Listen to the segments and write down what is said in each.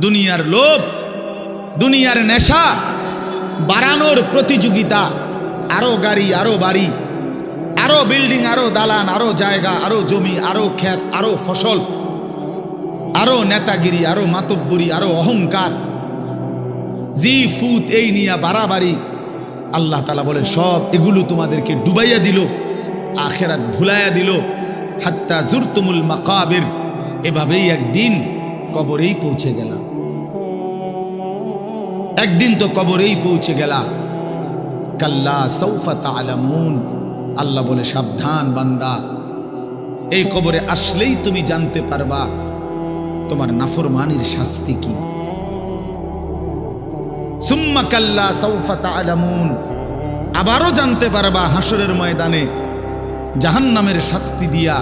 দুনিয়ার লোভ, দুনিয়ার নেশা, বাড়ানোর প্রতিযোগিতা, আরও গাড়ি, আরও বাড়ি, আরও বিল্ডিং, আরও দালান, আরও জায়গা, আরও জমি, আরও ক্ষেত, আরও ফসল, আরও নেতাগিরি, আরও মাতব্বরি, আরও অহংকার। জি ফুত এই নিয়ে বাড়াবাড়ি, আল্লাহ তালা বলে সব এগুলো তোমাদেরকে ডুবাইয়া দিল, আখেরাত ভুলাইয়া দিল। হাত্তা জুরতুমুল মাকাবের, এভাবেই একদিন কবরেই পৌঁছে গেলাম। একদিন তো কবরেই পৌঁছে গেলা। কাল্লা সৌফা তালামুন আল্লাহ বলে, সাবধান বান্দা। এই কবরে আসলেই তুমি জানতে পারবা তোমার নাফরমানির শাস্তি কি। সুম্মা কাল্লা সৌফা তালামুন আবারও জানতে পারবা হাসরের ময়দানে জাহান্নামের শাস্তি দিয়া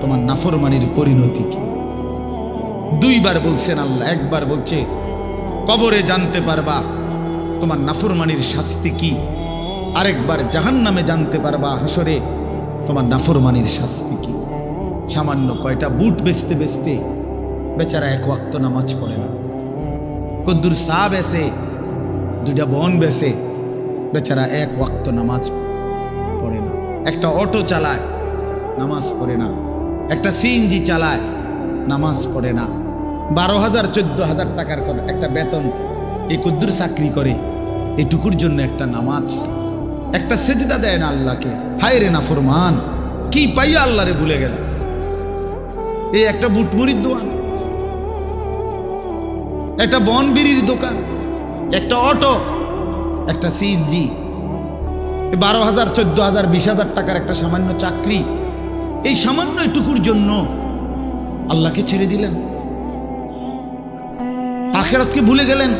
তোমার নাফরমানির পরিণতি কি। দুইবার বলছেন আল্লাহ, একবার বলছে কবরে জানতে পারবা। তোমার নাফরমানির শাস্তি কি? আরেকবার জাহান্নামে জানতে পারবা হাসরে তোমার নাফরমানির শাস্তি কি? সামান্য কয়টা বুট বেচতে বেচতে বেচারা এক ওয়াক্ত নামাজ পড়ে না। কদ্দুর চা বেসে দুইটা বন বেসে বেচারা এক ওয়াক্ত নামাজ পড়ে না। একটা অটো চালায়, নামাজ পড়ে না। একটা সিএনজি চালায়, নামাজ পড়ে না। বারো হাজার, চোদ্দ হাজার টাকার করে একটা বেতন এই কদ্দুর চাকরি করে, এটুকুর জন্য একটা নামাজ। একটা সেজদা দেয় না আল্লাহকে। হায় রে না ফরমান কি পাইয়া আল্লাহরে ভুলে গেল এই একটা বুটমুড়ির দোকান, একটা বন বিড়ির দোকান, একটা অটো, একটা সিএনজি বারো হাজার, চোদ্দ হাজার, বিশ হাজার টাকার একটা সামান্য চাকরি। এই সামান্য এটুকুর জন্য আল্লাহকে ছেড়ে দিলেন। আখেরাতকে ভুলে গেলেন?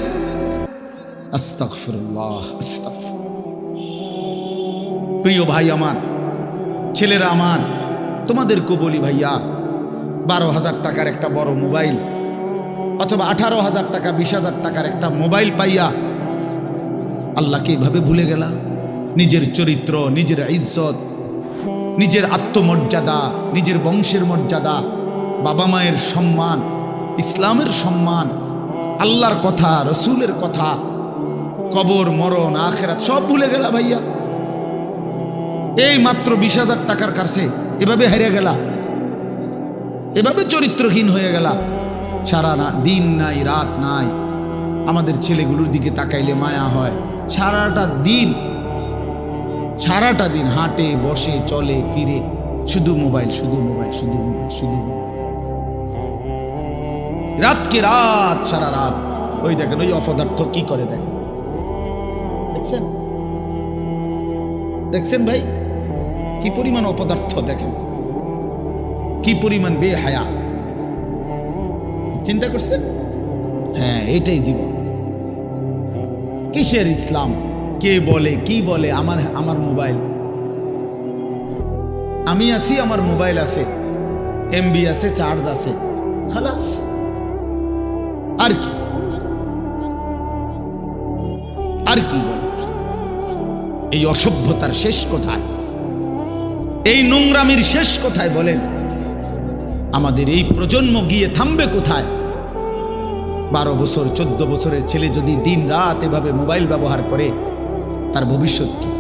প্রিয় ভাই আমার, ছেলেরা আমার তোমাদেরকে বলি ভাইয়া, বারো হাজার টাকার একটা বড় মোবাইল অথবা আঠারো হাজার টাকা, বিশ হাজার টাকার একটা মোবাইল পাইয়া আল্লাহকে এইভাবে ভুলে গেলা? নিজের চরিত্র, নিজের ইজ্জত, নিজের আত্মমর্যাদা, নিজের বংশের মর্যাদা, বাবা মায়ের সম্মান, ইসলামের সম্মান আল্লাহর কথা, রসুলের কথা, কবর, মরণ, আখেরাত, সব ভুলে গেলা ভাইয়া। এই মাত্র বিশ হাজার টাকার কাছে এভাবে হেরে গেলা। এভাবে চরিত্রহীন হয়ে গেলা। সারা না দিন নাই, রাত নাই। আমাদের ছেলেগুলোর দিকে তাকাইলে মায়া হয়। সারাটা দিন সারাটা দিন হাঁটে, বসে, চলে, ফিরে। শুধু মোবাইল শুধু মোবাইল শুধু মোবাইল শুধু মোবাইল। রাতকে রাত, সারা রাত। ওই দেখেন, ওই অপদার্থ কি করে দেখেন? দেখছেন? দেখছেন ভাই? কি পরিমাণ অপদার্থ দেখেন? কি পরিমাণ বেহায়া? চিন্তা করছেন? হ্যাঁ এটাই জীবন। কিসের ইসলাম? কে বলে, কি বলে? আমার আমার মোবাইল। আমি আছি, আমার মোবাইল আছে। এমবি আছে, চার্জ আছে। খালাস। আর কি? আর কি বল? এই অসভ্যতার শেষ কোথায়? এই নোংরামির শেষ কোথায় বলেন? আমাদের এই প্রজন্ম গিয়ে থামবে কোথায়? বারো বছর, চোদ্দ বছরের ছেলে যদি দিন রাত এভাবে মোবাইল ব্যবহার করে, তার ভবিষ্যৎ কি?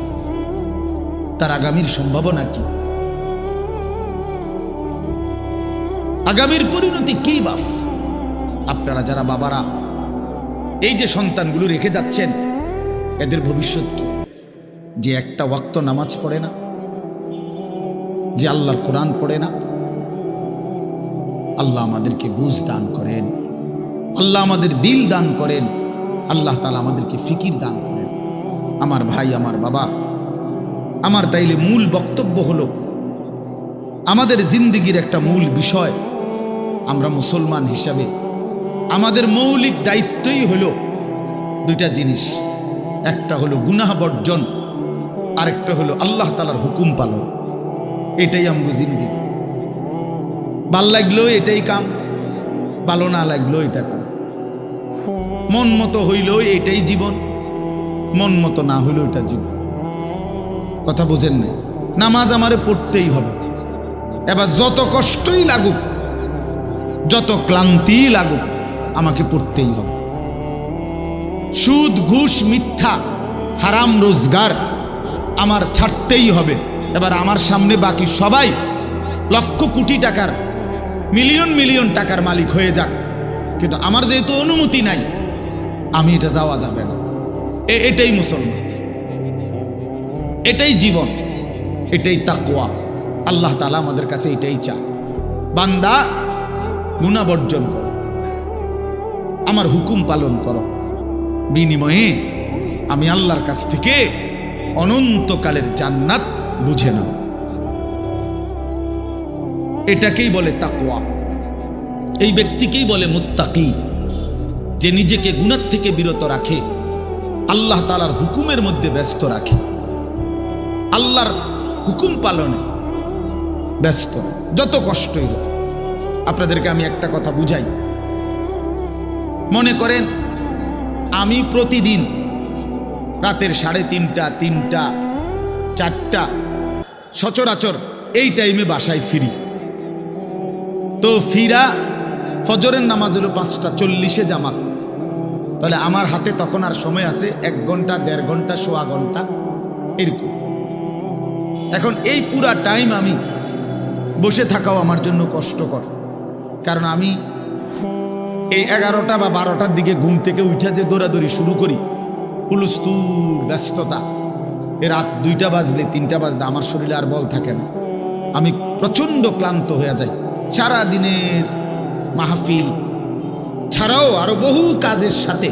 তার আগামীর সম্ভাবনা কি? আগামীর পরিণতি কি বাফ? আপনারা যারা বাবারা, এই যে সন্তানগুলো রেখে যাচ্ছেন, এদের ভবিষ্যৎ কি? যে একটা ওয়াক্ত নামাজ পড়ে না, যে আল্লাহর কোরআন পড়ে না, আল্লাহ আমাদেরকে বুঝ দান করেন, আল্লাহ আমাদের দিল দান করেন, আল্লাহ তালা আমাদেরকে ফিকির দান করেন। আমার ভাই, আমার বাবা, আমার তাইলে মূল বক্তব্য হলো, আমাদের জিন্দিগির একটা মূল বিষয়, আমরা মুসলমান হিসাবে আমাদের মৌলিক দায়িত্বই হলো দুইটা জিনিস। একটা হলো গুনাহ বর্জন, আরেকটা হলো আল্লাহ তালার হুকুম পালন। এটাই আমগো জিন্দিগি ভালো লাগল এটাই কাম, ভালো না লাগল এটা কাম। মন মতো হইল এটাই জীবন, মন মতো না হইল এটা জীবন। কথা বুঝেন নাই? নামাজ আমারে পড়তেই হবে। এবার যত কষ্টই লাগুক, যত ক্লান্তি লাগুক আমাকে পড়তেই হবে। সুদ, ঘুষ, মিথ্যা, হারাম, রোজগার আমার ছাড়তেই হবে। এবার আমার সামনে বাকি সবাই লক্ষ কোটি টাকার, মিলিয়ন মিলিয়ন টাকার মালিক হয়ে যাক। কিন্তু আমার যেহেতু অনুমতি নাই, আমি এটা যাওয়া যাবে না। এটাই মুসলমান। এটাই জীবন, এটাই তাকুয়া আল্লাহ তালা আমাদের কাছে এটাই চা বান্দা গুণা বর্জন করো। আমার হুকুম পালন করো। বিনিময়ে আমি আল্লাহর কাছ থেকে অনন্তকালের জান্নাত বুঝে নাও। এটাকেই বলে তাকুয়া এই ব্যক্তিকেই বলে মুত্তাকি। যে নিজেকে গুণার থেকে বিরত রাখে, আল্লাহ তালার হুকুমের মধ্যে ব্যস্ত রাখে। আল্লাহর হুকুম পালনে ব্যস্ত। যত কষ্টই হোক, আপনাদেরকে আমি একটা কথা বুঝাই। মনে করেন, আমি প্রতিদিন রাতের সাড়ে তিনটা তিনটা, চারটা, সচরাচর এই টাইমে বাসায় ফিরি। তো ফিরা ফজরের নামাজ হলো পাঁচটা, চল্লিশে জামাত। তাহলে আমার হাতে তখন আর সময় আছে, এক ঘণ্টা, দেড় ঘণ্টা, সোয়া ঘণ্টা, এরকম। এখন এই পুরা টাইম আমি বসে থাকাও আমার জন্য কষ্টকর। কারণ আমি এই এগারোটা বা বারোটার দিকে ঘুম থেকে উঠে যে দৌড়াদৌড়ি শুরু করি হুলুস্তুর ব্যস্ততা। এ রাত দুইটা বাজলে, তিনটা বাজলে আমার শরীরে আর বল থাকে না। আমি প্রচণ্ড ক্লান্ত হয়ে যাই। সারা দিনের মাহফিল ছাড়াও আরও বহু কাজের সাথে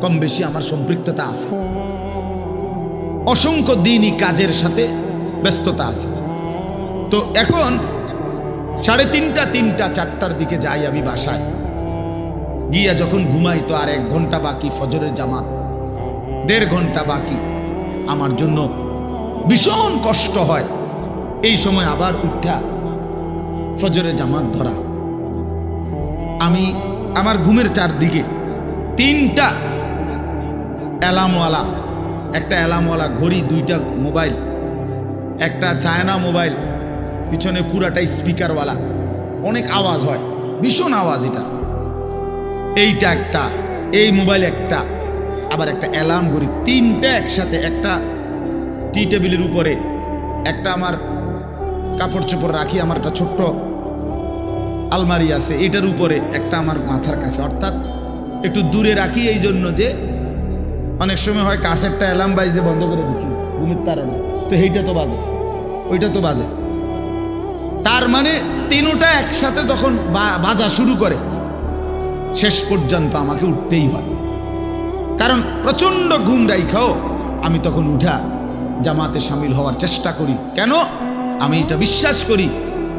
কম বেশি আমার সম্পৃক্ততা আছে। অসংখ্য দিনই কাজের সাথে ব্যস্ততা আছে। তো এখন সাড়ে তিনটা তিনটা, চারটার দিকে যাই আমি বাসায়। গিয়া যখন ঘুমাই তো আর এক ঘণ্টা বাকি ফজরের জামাত। দেড় ঘণ্টা বাকি। আমার জন্য ভীষণ কষ্ট হয়। এই সময় আবার উঠা ফজরের জামাত ধরা। আমি আমার ঘুমের চারদিকে তিনটা অ্যালামওয়ালা একটা অ্যালামওয়ালা ঘড়ি, দুইটা মোবাইল, একটা চায়না মোবাইল, পিছনে পুরাটাই স্পিকারওয়ালা। অনেক আওয়াজ হয়, ভীষণ আওয়াজ এটা। এইটা একটা, এই মোবাইল একটা, আবার একটা অ্যালার্ম ঘড়ি, তিনটা একসাথে, একটা টি টেবিলের উপরে, একটা আমার কাপড় চোপড় রাখি, আমার একটা ছোট্ট আলমারি আছে, এটার উপরে, একটা আমার মাথার কাছে। অর্থাৎ একটু দূরে রাখি এই জন্য যে অনেক সময় হয় কাছেরটা অ্যালার্ম বাজতে বন্ধ করে দিছি, ঘুমের তারা তো এইটা তো বাজে, ওইটা তো বাজে। তার মানে তিনোটা একসাথে যখন বাজা শুরু করে শেষ পর্যন্ত আমাকে উঠতেই হয়। কারণ প্রচণ্ড ঘুম রাইখাও আমি তখন উঠা জামাতে সামিল হওয়ার চেষ্টা করি। কেন? আমি এটা বিশ্বাস করি,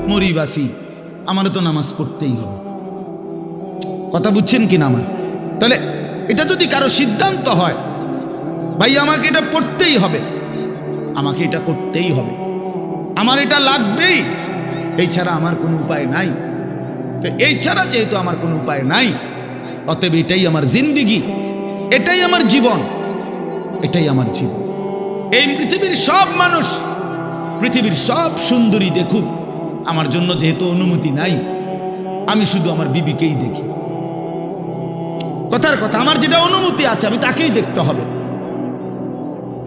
মরিবাসি, আমারও তো নামাজ পড়তেই হবে। কথা বুঝছেন কি না আমার? তাহলে এটা যদি কারও সিদ্ধান্ত হয়, ভাই, আমাকে এটা পড়তেই হবে। আমাকে এটা করতেই হবে। আমার এটা লাগবেই। এই ছাড়া আমার কোনো উপায় নাই। তো এই ছাড়া যেহেতু আমার কোনো উপায় নাই অতএব এটাই আমার জিন্দিগি, এটাই আমার জীবন, এটাই আমার জীবন। এই পৃথিবীর সব মানুষ, পৃথিবীর সব সুন্দরী দেখুক, আমার জন্য যেহেতু অনুমতি নাই, আমি শুধু আমার বিবিকেই দেখি। কথার কথা, আমার যেটা অনুমতি আছে, আমি তাকেই দেখতে হবে।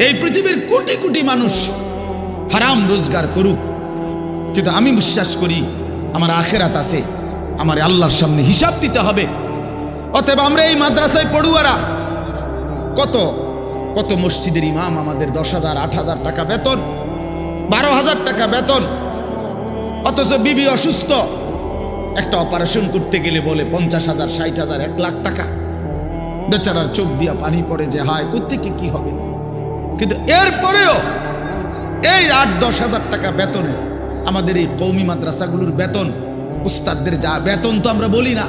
এই পৃথিবীর কোটি কোটি মানুষ হারাম রোজগার করুক, কিন্তু আমি বিশ্বাস করি, আমার আখেরাত আছে, আমার আল্লাহর সামনে হিসাব দিতে হবে। অতএব আমরা এই মাদ্রাসায় পড়ুয়ারা, কত কত মসজিদের ইমাম আমাদের দশ হাজার, আট হাজার টাকা বেতন, বারো হাজার টাকা বেতন, অথচ বিবি অসুস্থ। একটা অপারেশন করতে গেলে বলে পঞ্চাশ হাজার, ষাট হাজার, এক লাখ টাকা। বেচারার চোখ দিয়া পানি পড়ে যে, হায় কোথেকে কি হবে? কিন্তু এরপরেও এই আট, দশ হাজার টাকা বেতনে আমাদের এই কৌমি মাদ্রাসাগুলোর বেতন, উস্তাদদের যা বেতন তো আমরা বলি না।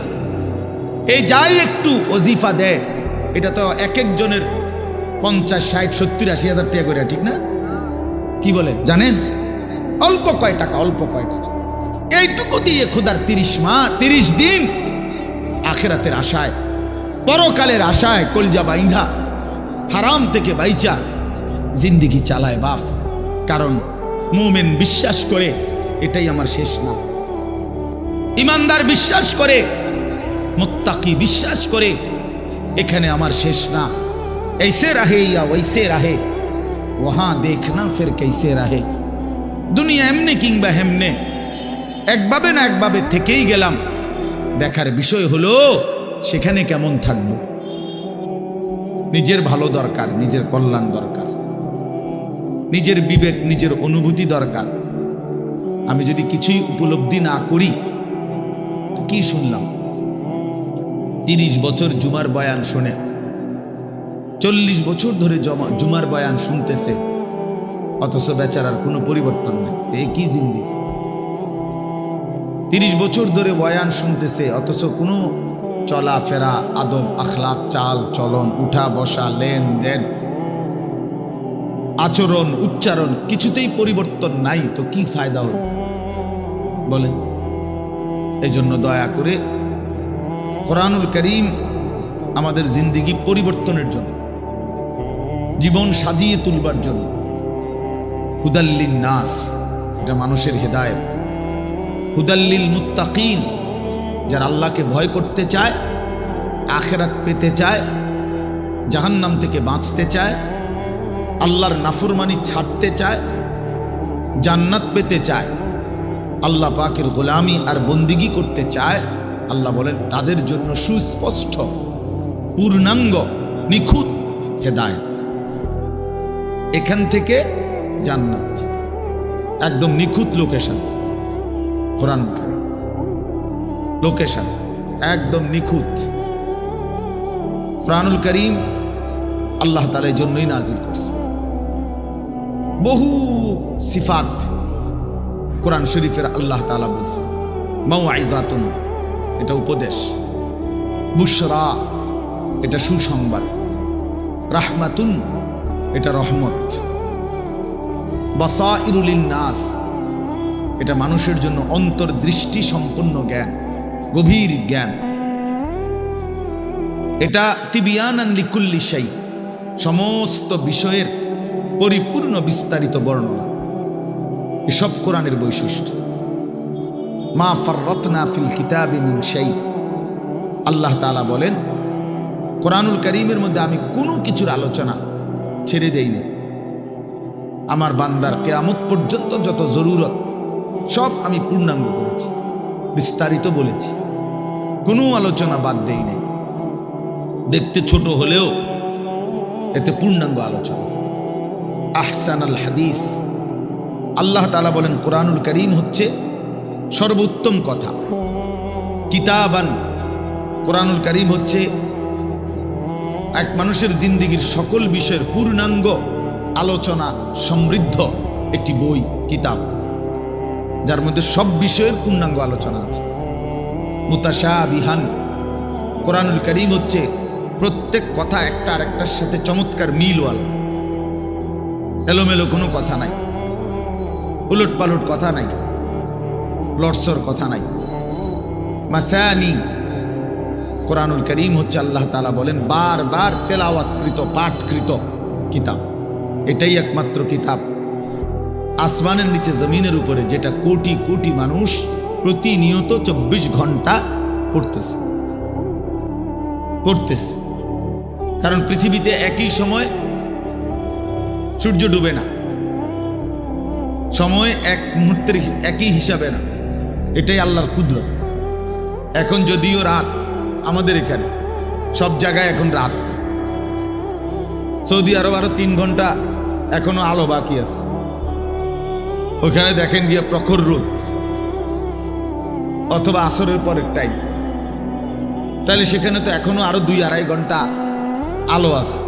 এই যাই একটু অজিফা দেয় এটা তো এক একজনের পঞ্চাশ, ষাট, সত্তর, আশি হাজার টাকা করে, ঠিক না? কি বলে? জানেন? অল্প কয় টাকা, অল্প কয় টাকা। এইটুকু দিয়ে খোদার তিরিশ মা, তিরিশ দিন আখেরাতের আশায়, পরকালের আশায় কলজা বাইন্ধা হারাম থেকে বাইচা, জিন্দিগি চালায় বাফ। কারণ মোমেন বিশ্বাস করে এটাই আমার শেষ না ইমানদার বিশ্বাস করে মোত্তাকি বিশ্বাস করে, এখানে আমার শেষ না। এইসে রাহে ইয়া ওইসে রাহে। ওহা, দেখ না ফের কেসে রাহে। দুনিয়া এমনি কিংবা হেমনে। একভাবে না একভাবে থেকেই গেলাম। দেখার বিষয় হলো, সেখানে কেমন থাকব? নিজের ভালো দরকার, নিজের কল্যাণ দরকার। নিজের বিবেক, নিজের অনুভূতি দরকার। আমি যদি কিছুই উপলব্ধি না করি কি শুনলাম? তিরিশ বছর জুমার বয়ান শোনে। চল্লিশ বছর ধরে জমা- জুমার বয়ান শুনতেছে। অথচ বেচারার কোনো পরিবর্তন নেই। এ কি জিন্দি? তিরিশ বছর ধরে বয়ান শুনতেছে, অথচ কোনো চলাফেরা, আদব আখলাক চাল, চলন, উঠা, বসা, লেনদেন, আচরণ, উচ্চারণ কিছুতেই পরিবর্তন নাই। তো কি ফায়দা হল? বলেন। এই জন্য দয়া করে কোরআনুল করিম আমাদের জিন্দিগি পরিবর্তনের জন্য, জীবন সাজিয়ে তুলবার জন্য। হুদাল্লিন নাস, এটা মানুষের হেদায়েত। হুদাল্লিল মুত্তাকিন, যারা আল্লাহকে ভয় করতে চায়, আখেরাত পেতে চায়, জাহান্নাম থেকে বাঁচতে চায়, আল্লাহর নাফরমানি ছাড়তে চায়, জান্নাত পেতে চায়, আল্লাহ পাকের গোলামি আর বন্দিগি করতে চায় আল্লাহ বলেন, তাদের জন্য সুস্পষ্ট, পূর্ণাঙ্গ, নিখুঁত হেদায়েত। এখান থেকে জান্নাত। একদম নিখুঁত লোকেশন। কোরআন লোকেশন। একদম নিখুঁত। কোরআনুল করিম আল্লাহ তালা এই জন্যই নাজিল করছে। বহু সিফাত কোরআন শরীফের আল্লাহ তালা বলছে মাও আইজাতুন এটা উপদেশ। বুশরা, এটা সুসংবাদ। রাহমাতুন, এটা রহমত। বাসা ইরুলিন নাস এটা মানুষের জন্য অন্তর্দৃষ্টি সম্পন্ন জ্ঞান, গভীর জ্ঞান। এটা তিবিয়ান লিকুল্লি শাই, সমস্ত বিষয়ের পরিপূর্ণ বিস্তারিত বর্ণনা। এসব কোরআনের বৈশিষ্ট্য। মা ফাররতনা ফিল কিতাবি শাই। আল্লাহ তালা বলেন, কোরআনুল করিমের মধ্যে আমি কোনো কিছুর আলোচনা ছেড়ে দেইনি আমার বান্দার কেয়ামত পর্যন্ত যত জরুরত, সব আমি পূর্ণাঙ্গ করেছি, বিস্তারিত বলেছি, কোনো আলোচনা বাদ দেই নাই। দেখতে ছোট হলেও এতে পূর্ণাঙ্গ আলোচনা। আহসান আল হাদিস। আল্লাহ তালা বলেন, কোরআনুল করিম হচ্ছে সর্বোত্তম কথা। কিতাবান কোরআনুল করিম হচ্ছে এক মানুষের জিন্দিগির সকল বিষয়ের পূর্ণাঙ্গ আলোচনা সমৃদ্ধ একটি বই, কিতাব, যার মধ্যে সব বিষয়ের পূর্ণাঙ্গ আলোচনা আছে। মুতাশা বিহান কোরআনুল করিম হচ্ছে প্রত্যেক কথা একটা আরেকটার সাথে চমৎকার মিলওয়ালা। এলোমেলো কোনো কথা নাই উলট পালট কথা নাই। লটসর কথা নাই। মাসানি, কোরআনুল করিম হচ্ছে আল্লাহ তালা বলেন, বারবার তেলাওয়াতকৃত, পাঠকৃত কিতাব। এটাই একমাত্র কিতাব। আসমানের নিচে জমিনের উপরে যেটা কোটি কোটি মানুষ প্রতিনিয়ত চব্বিশ ঘণ্টা পড়তেছে। পড়তেছে। কারণ পৃথিবীতে একই সময় সূর্য ডুবে না। সময় এক মুহূর্তের একই হিসাবে না। এটাই আল্লাহর ক্ষুদ্র এখন যদিও রাত আমাদের এখানে, সব জায়গায় এখন রাত। সৌদি আরব আরও তিন ঘণ্টা এখনও আলো বাকি আছে। ওখানে দেখেন গিয়ে প্রখর রোদ, অথবা আসরের পরের টাইম তাহলে সেখানে তো এখনও আরও দুই আড়াই ঘণ্টা আলো আছে।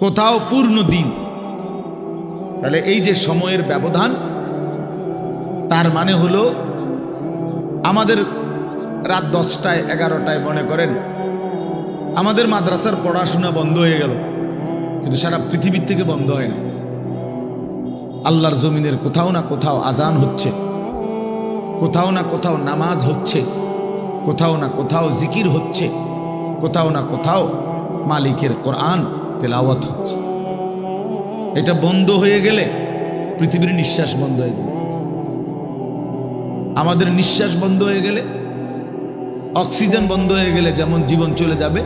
কোথাও পূর্ণ দিন। তাহলে এই যে সময়ের ব্যবধান তার মানে হলো, আমাদের রাত দশটায়, এগারোটায় মনে করেন, আমাদের মাদ্রাসার পড়াশোনা বন্ধ হয়ে গেল। কিন্তু সারা পৃথিবীর থেকে বন্ধ হয় না। আল্লাহর জমিনের কোথাও না কোথাও আজান হচ্ছে। কোথাও না কোথাও নামাজ হচ্ছে। কোথাও না কোথাও জিকির হচ্ছে। কোথাও না কোথাও মালিকের কোরআন তেলাওয়াত হচ্ছে। এটা বন্ধ হয়ে গেলে পৃথিবীর নিঃশ্বাস বন্ধ হয়ে যাবে। আমাদের নিঃশ্বাস বন্ধ হয়ে গেলে, অক্সিজেন বন্ধ হয়ে গেলে যেমন জীবন চলে যাবে,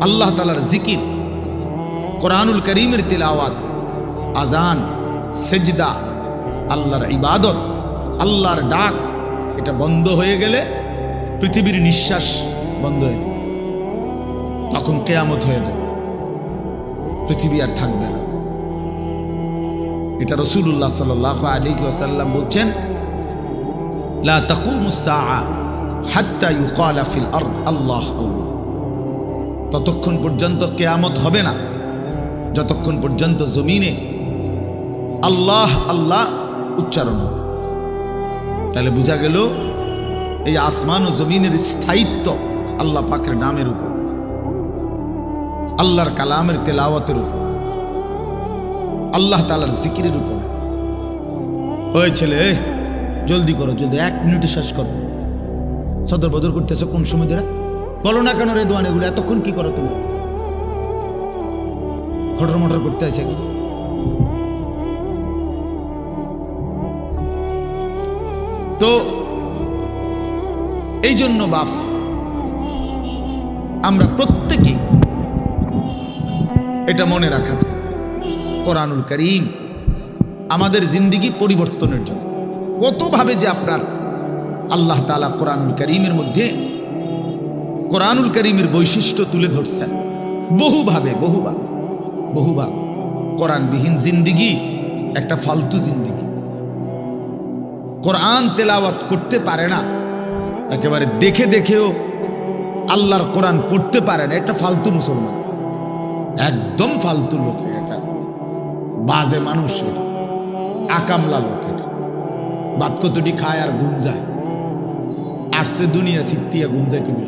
আল্লাহ তালার জিকির, কোরআনুল করিমের তিলাওয়াত, আজান, সেজদা, আল্লাহর ইবাদত, আল্লাহর ডাক, এটা বন্ধ হয়ে গেলে পৃথিবীর নিঃশ্বাস বন্ধ হয়ে যাবে। তখন কেয়ামত হয়ে যাবে। পৃথিবী আর থাকবে না। এটা রসুল্লাহ সাল আলী ওসাল্লাম বলছেন লা তাকুমুস হাত্তা ইউকালা ফিল আরদ আল্লাহ আল্লাহ। ততক্ষণ পর্যন্ত কেয়ামত হবে না। যতক্ষণ পর্যন্ত জমিনে আল্লাহ আল্লাহ উচ্চারণ তাহলে বোঝা গেল, এই আসমান ও জমিনের স্থায়িত্ব আল্লাহ পাকের নামের উপর, আল্লাহর কালামের তেলাওয়াতের উপর, আল্লাহ তালার জিকিরের উপর। ওই ছেলে জলদি করো, জলদি। এক মিনিটে শেষ করো। সদর বদর করতেছো কোন সময় ধরে? বলো না কেন রে দোয়ান এগুলো? এতক্ষণ কি করো তুমি? খটর মটর করতে আছে তো, এই জন্য বাপ, আমরা প্রত্যেকেই এটা মনে রাখা যায় কোরআনুল করিম আমাদের জিন্দিগি পরিবর্তনের জন্য। কতভাবে যে আপনার আল্লাহ তালা কোরআনুল করিমের মধ্যে কোরআনুল করিমের বৈশিষ্ট্য তুলে ধরছেন। বহুভাবে বহুভাবে বহুভাবে। কোরআনবিহীন জিন্দিগি একটা ফালতু জিন্দিগি। কোরআন তেলাওয়াত করতে পারে না, একেবারে দেখে দেখেও আল্লাহর কোরআন পড়তে পারে না, একটা ফালতু মুসলমান। একদম ফালতু লোক এটা। বাজে মানুষ এটা। আকামলা লোক এটা। বাদ কতটি খায় আর ঘুম যায়? আসছে দুনিয়া সিত্তিয়া ঘুম যায় তুমি।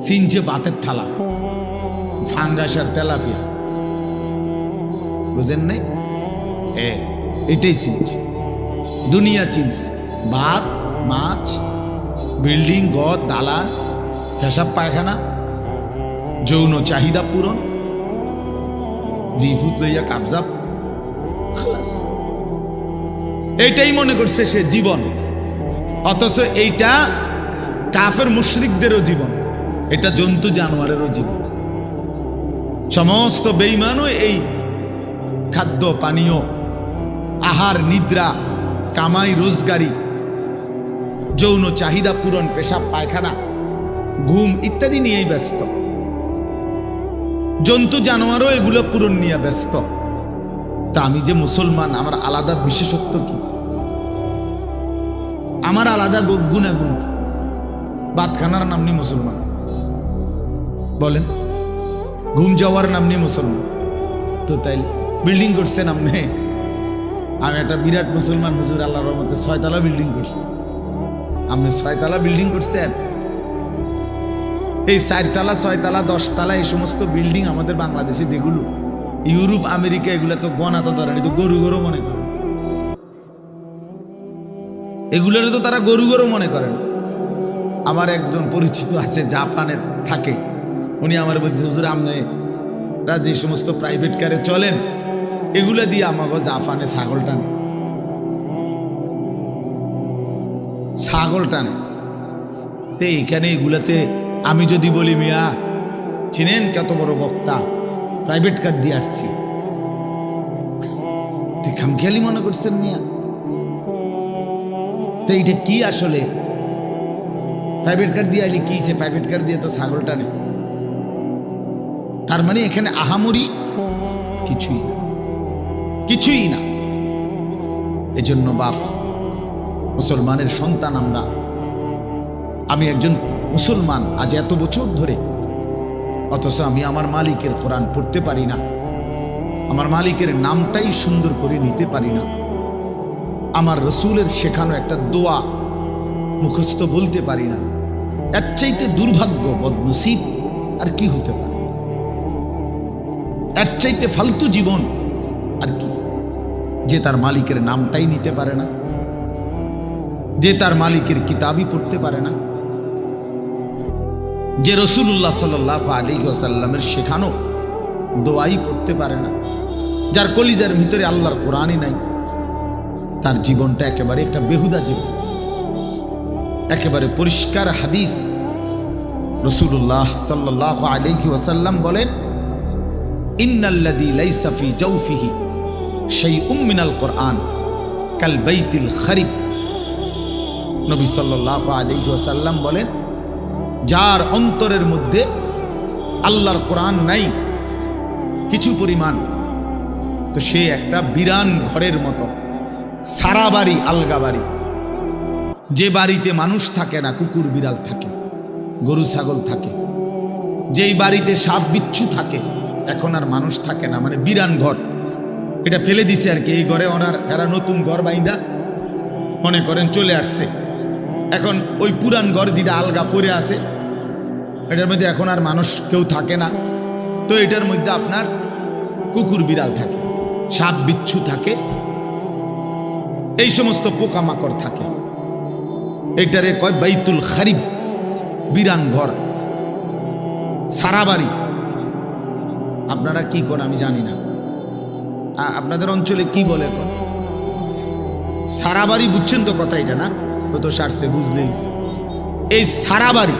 চিনছে বাতের থালা। ফাঙ্গাস আর তেলাফিয়া বুঝেন নাই? এ, এটাই চিনছে দুনিয়া চিনছে। ভাত মাছ, বিল্ডিং ঘর দালান, পেশাব পায়খানা, যৌন চাহিদা পূরণ, জিফুত লইয়া কাবজাব খালাস। এইটাই মনে করছে সে জীবন। অথচ এইটা কাফের মুশরিকদেরও জীবন, এটা জন্তু জানোয়ারেরও জীবন। সমস্ত বেইমানও এই খাদ্য, পানীয়, আহার, নিদ্রা, কামাই, রোজগারি, যৌন চাহিদা পূরণ, পেশাব, পায়খানা, ঘুম ইত্যাদি নিয়েই ব্যস্ত। জন্তু জানোয়ারও এগুলো পূরণ নিয়ে ব্যস্ত। তা আমি যে মুসলমান, আমার আলাদা বিশেষত্ব কি? আমার আলাদা গুণাগুণ কি? বাতখানার নাম নিয়ে মুসলমান। বলেন, ঘুম যাওয়ার নাম নিয়ে মুসলমান। তো তাই বিল্ডিং করছেন আপনি আমি একটা বিরাট মুসলমান হুজুর, আল্লাহর রহমতে ছয়তলা বিল্ডিং করছি। আপনি ছয়তলা বিল্ডিং করছেন? এই চারতলা, ছয়তলা, দশতলা, এই সমস্ত বিল্ডিং আমাদের বাংলাদেশে যেগুলো ইউরোপ, আমেরিকা, এগুলো তো গনা তো ধরেন তো গরু গরু মনে করে। এগুলোর তো তারা গরু গরু মনে করেন আমার একজন পরিচিত আছে, জাপানের, থাকে। উনি আমার বলছে, হুজুর, আপনি যে সমস্ত প্রাইভেট কারে চলেন। এগুলো দিয়ে আমাকে জাপানে ছাগল টানে। ছাগল টানে। তো এইখানে এগুলাতে আমি যদি বলি, মিয়া, চিনেন কত বড় বক্তা? প্রাইভেট কার দিয়ে আসছি। খামখেয়ালি মনে করছেন মিয়া? তো এইটা কি আসলে? প্রাইভেট কার দিয়ে আইলি কি সে প্রাইভেট কার দিয়ে তো ছাগল টানে? তার মানে এখানে আহামরি কিছুই না। কিছুই না। এজন্য বাপ, মুসলমানের সন্তান আমরা। আমি একজন মুসলমান, আজ এত বছর ধরে অথচ আমি আমার মালিকের কোরআন পড়তে পারি না। আমার মালিকের নামটাই সুন্দর করে নিতে পারি না। আমার রসুলের শেখানো একটা দোয়া মুখস্থ বলতে পারি না। এর চাইতে দুর্ভাগ্য, বদনসিব আর কি হতে পারে? এর চাইতে ফালতু জীবন আর কি? যে তার মালিকের নামটাই নিতে পারে না। যে তার মালিকের কিতাবই পড়তে পারে না। যে রসুল্লাহ সাল্লাহ আলী আসাল্লামের শেখানো দোয়াই করতে পারে না, যার কলিজার ভিতরে আল্লাহর কোরআনই নাই, তার জীবনটা একেবারে একটা বেহুদা জীবন, একেবারে পরিষ্কার হাদিস। রসুল্লাহ সাল্লাহ আলহি ওসাল্লাম বলেন ইন্নাল্লাদি লাইসাফি জৌফিহি সেই উম্মিনাল কোরআন কাল বাইতিল খারিব নবী সাল্লাহ আলহি ওসাল্লাম বলেন যার অন্তরের মধ্যে আল্লাহর কোরআন নাই, কিছু পরিমাণ। তো সে একটা বিরান ঘরের মতো, সারা বাড়ি আলগা বাড়ি। যে বাড়িতে মানুষ থাকে না, কুকুর, বিড়াল থাকে, গরু, ছাগল থাকে, যেই বাড়িতে সাপ, বিচ্ছু থাকে, এখন আর মানুষ থাকে না মানে বিরান ঘর। এটা ফেলে দিছে আর কি, এই ঘরে ওনার এরা নতুন ঘর বাইন্দা, মনে করেন চলে আসছে। এখন ওই পুরান ঘর যেটা আলগা পড়ে আছে এটার মধ্যে এখন আর মানুষ কেউ থাকে না। তো এটার মধ্যে আপনার কুকুর বিড়াল থাকে, সাপ বিচ্ছু থাকে, এই সমস্ত পোকামাকড় থাকে। এটারে কয় বাইতুল খারিব, বিরান ঘর সারা বাড়ি আপনারা কি করেন আমি জানি না। আপনাদের অঞ্চলে কি বলে কর সারা বাড়ি বুঝছেন তো কথা এটা না? ও তো সারছে, বুঝলেই এই সারা বাড়ি